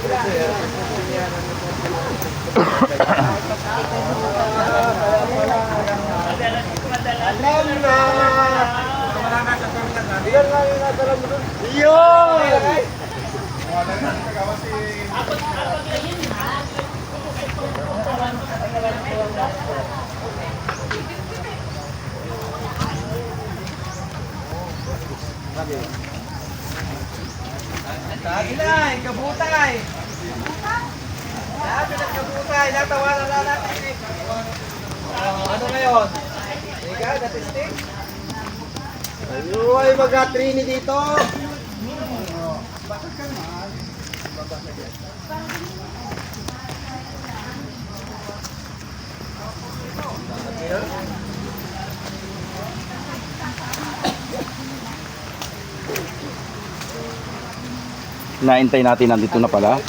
Yeah. Taginay, kabutay. Sabi ng kabutay, natawanan na natin. Oh, ano ngayon? Ika, natisting? Ano ay mag-trini dito? Inaantay natin, nandito na pala.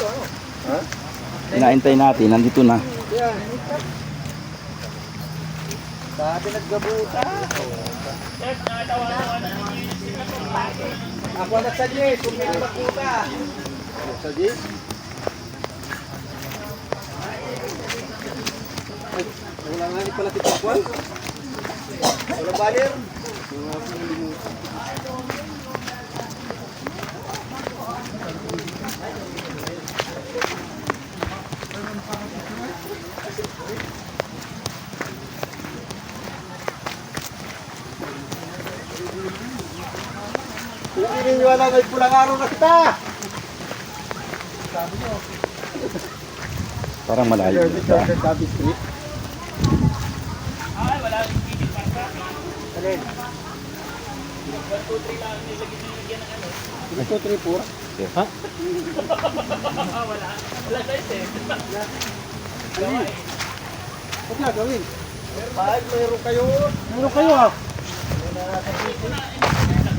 Inaantay natin, nandito na. Sabi naggabuta. Ako nagsadye, sumili magbuta. Sa? Ay, wala nga ni pala titapwan. Wala balir. Kung ininiwala may pulang araw na kita. Parang malayo. Service Diba? sa Gabi Street. Alin? 1, 2, 3, 4. Ha? Wala. Wala size eh. Wala. gawin? Kahit mayroon kayo. Mayroon kayo ah.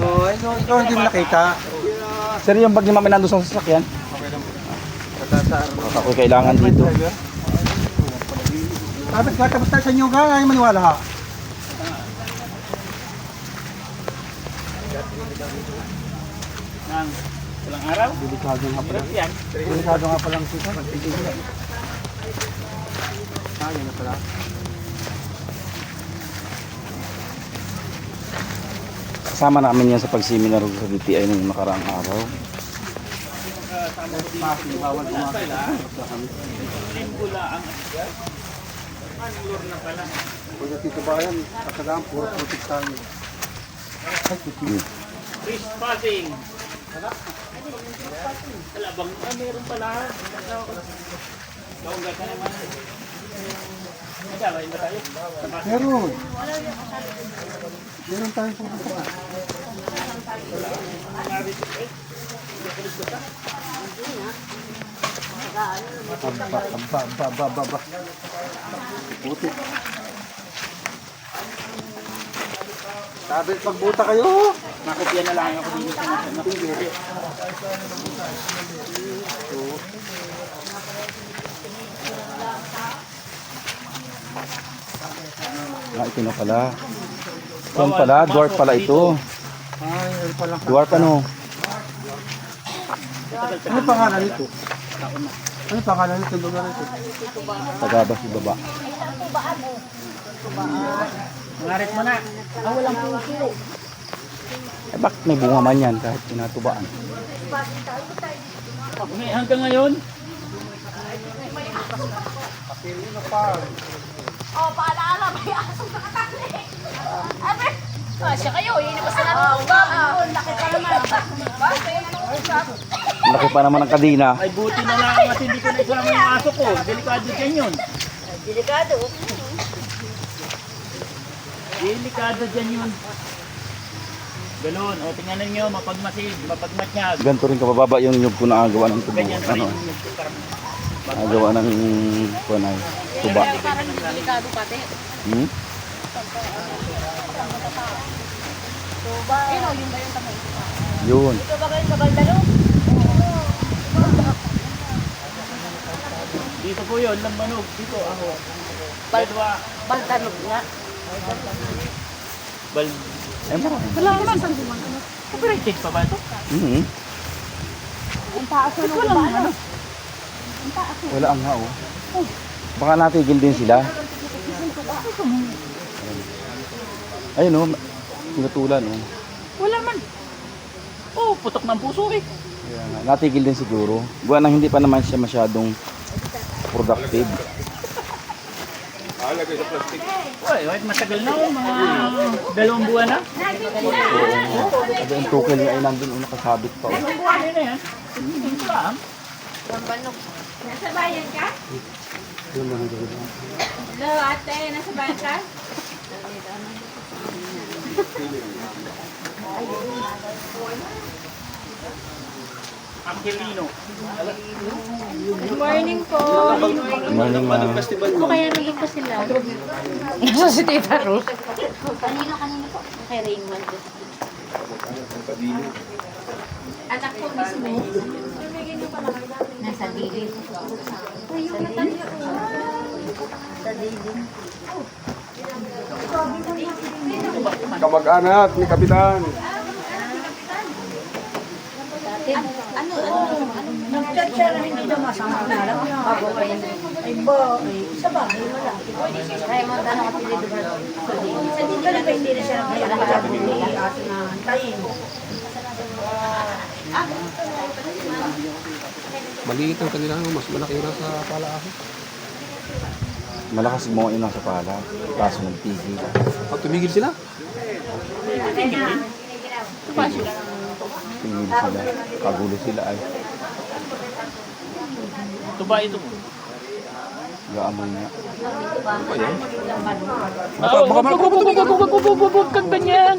Oh, ikaw, ikaw hindi mo nakita. Sir, yung bag ni mami nandun sa sasakyan. Patasar. Baka ako kailangan dito. Tapos ka, tapos tayo sa inyo ka, ay maniwala ha. Nang walang araw? Delikado nga pala. Delikado nga pala ang sisa. Magpigil na. Ah, yun na pala. Kasama namin yan sa pag-seminar sa DTI nung nakaraang araw. Pag dito bayan, kasadaan, puro putik tayo. Ay, putik. Fish passing. Wala bang, ah, meron pala. Kaunggat ka naman. Meron. Meron tayong pupunta. Aba, aba, aba, aba, aba, aba. Putik. Sabi, pagbuta kayo. Makopya na lang ako dito sa mga Ah, ito na pala. Ito pala, dwarf pala ito. Dwarf ano? Ano pangalan nito? Ano pangalan nito? Lugar nito? Tagabas sa baba. Ngarit mo na. Ah, walang puso. Eh, bakit may bunga man yan kahit tinatubaan? Hanggang ngayon, Oh, paalaala, may aso sa katali. Abe, ah, siya kayo, yun yung masarap. Oo, ba? Laki pa naman. Laki pa naman ang kadina. ay buti na lang at hindi ko na isama yung aso ko. Delikado dyan yun. Delikado. Delikado dyan yun. Ganun. O, tingnan nyo, mapagmasid, mapagmatnyag. Ganito rin kabababa yung nyug ko na agawa ng tubo. Ganyan pa rin Ano? yung parang Agawa ng kunay. Tuba. Hmm? Yun? Dito po yun, lambanog. Dito ako. Bal Dalawa. Baltanog nga. Bal. Eh, marami. Wala naman. Copyrighted pa ba ito? Mhm. Ang taas na nung? Ano? Wala ang oh. Baka natigil din sila. Ayun oh, pinutulan oh. Wala man. Oh, putok ng puso eh. Kaya nga, natigil din siguro. Buwan na hindi pa naman siya masyadong productive. Uy, wait, matagal na oh, mga dalawang buwan na. Sabi ang tukil niya ay nandun, oh, nakasabit pa. Oh. Dalawang buwan na yan. Hindi alam. Nasa bayan ka? Yun lang ang gawin. Hello, ate. Nasa bayan ka? Angelino. Good morning po. Morning, ma'am. Ako kaya naging pa sila. Nasa si Tita Rose. Kanino, kanino po? Kay Raymond. Anak ko mismo. Nasa dili. Sa dili. Kamag-anak ni Kapitan. Ano, ano, ano? Nag-chat na hindi daw masama na lang. Bago pa yan. Ay ba, sa bagay wala. Raymond, ano ka pili doon? Sa. Sa dito na ba hindi na siya nagpapalabo ni ate na tayin. Maliit ang kanila, mas malaki na sa palaahon. Malakas mo yung nasa pala. Kaso nagtigil. Pag tumigil sila, Tingil sila. Kagulo sila ay. Tuba ito mo. Gaamoy niya. Oh, baka baka baka baka baka baka baka kang ganyan.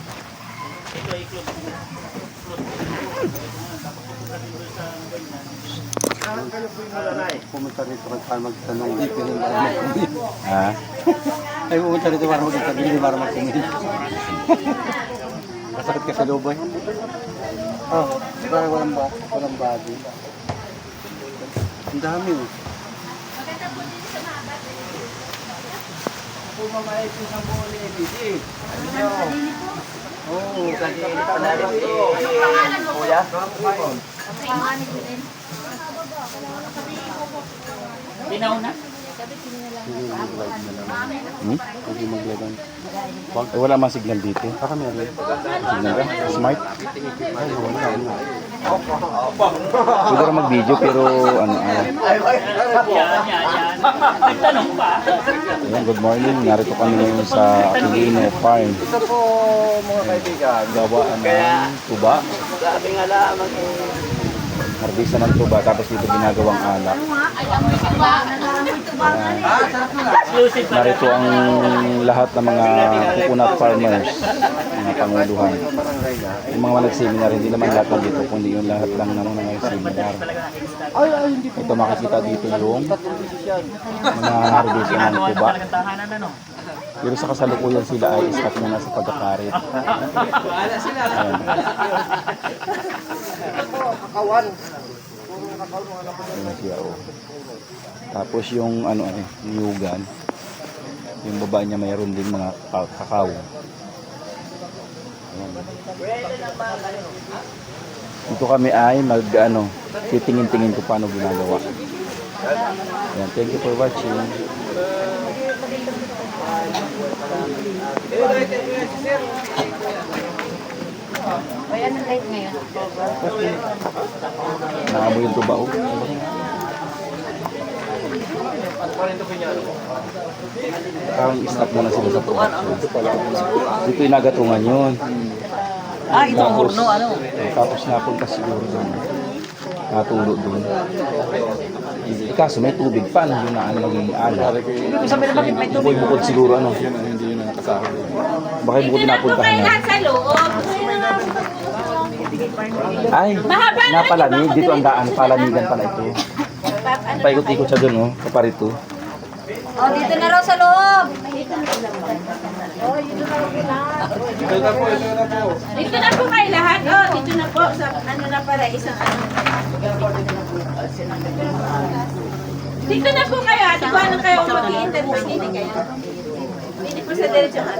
Magsulat ka lang habang makikita. taas na ano. Ha? Pumunta rito para magtanong. Hindi ko rin para magkumil. Ha? Ay, pumunta rito para magtanong. Hindi para magkumil. Masakit ka sa loob eh. Oh, para walang ba walang body. Ang dami oh. Oo, kasi Binaw na. Hmm? Eh, wala mang signal dito. Baka meron. Signal ka? Smart? Pwede rin mag-video pero ano, ano. Yan. Nagtanong pa. Ayan, good morning. Narito kami ngayon sa Aquilino Farm. Ito po mga kaibigan. Gawaan ng tuba. Sabi nga lamang Harbisa ng tuba tapos dito ginagawang alak. Pa. Narito ang lahat ng mga coconut farmers, mga panguluhan. Yung mga nag-seminar, hindi naman lahat nandito, kundi yung lahat lang naman ng nag-seminar. Ito makikita dito yung mga harbisa ng tuba. Pero sa kasalukuyan sila ay stop na nasa pagkakarit. Ayan siya, oh. Tapos yung ano ano, yugan. Yung baba niya mayroon din mga ka- kakao. Ayan. Dito kami ay mag ano, titingin-tingin ko paano ginagawa. Ayan, thank you for watching. Ay, anong date ngayon? October? Naamoy yung tuba, oh. Parang stop na lang sila sa production. Dito yung nagatungan yun. Ah, ito ang horno ano. Tapos napunta siguro doon. Natulo doon. Eh, kaso may tubig pa, ano yun na ano magiging ala. Ibig sabihin bakit may tubig? Bukod bukod siguro ano. Hindi yun ang kasama. Baka yung bukod napuntahan na. Nasa loob. Ay, napalamig. Dito ang daan. Palamigan pala ito. Paikot-ikot siya doon, oh. Kaparito. Oh, dito na raw sa loob. Ito na po, ito na po. Dito na po kayo lahat. Oh, dito na po. Sa, ano na para isang ano. Dito na po kayo. Ate ko ano kayo mag-i-interview. Hindi kayo. Hindi po sa diretso ka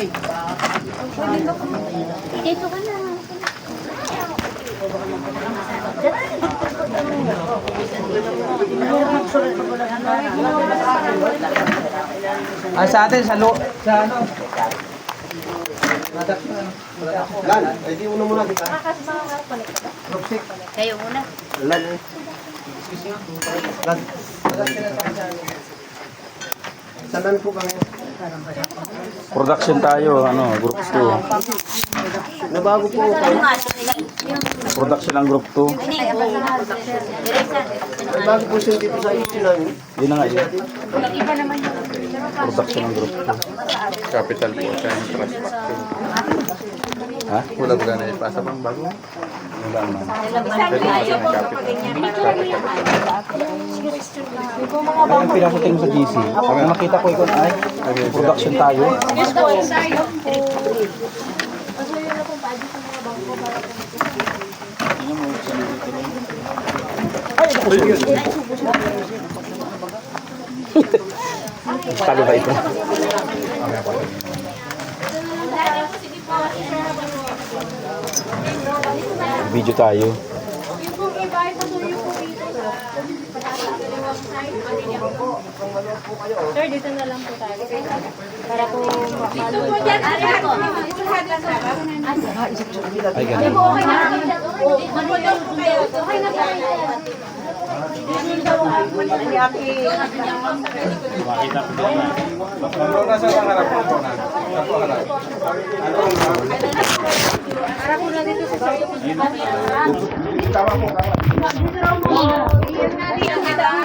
Oy. Dito ka na. Ah, sa atin, sa lo, sa ano? Lan, ay di una muna kita. Kayo muna. Lan eh. Lan. Salan po kami. Production tayo, ano, group 2. Nabago po ako. Production ng group 2. Nabago po siya dito sa issue namin. Yun na nga yun. Production ng group 2. Capital po sa infrastructure. Ha? Wala ba na ipasa pang bago? Wala naman. Ayun, pinasating mo sa GC. Ang nakita ko ikon ay production tayo. Talo ba ito? Video tayo. Sir, dito na lang po tayo. Para po Dito po dyan. Lahat po. Lahat lang sa Ay, ganun. Okay na. Manudaw po kayo. Okay na tayo. Nasa harap po na. Nasa harap. Para po na dito sa Tama po, tama.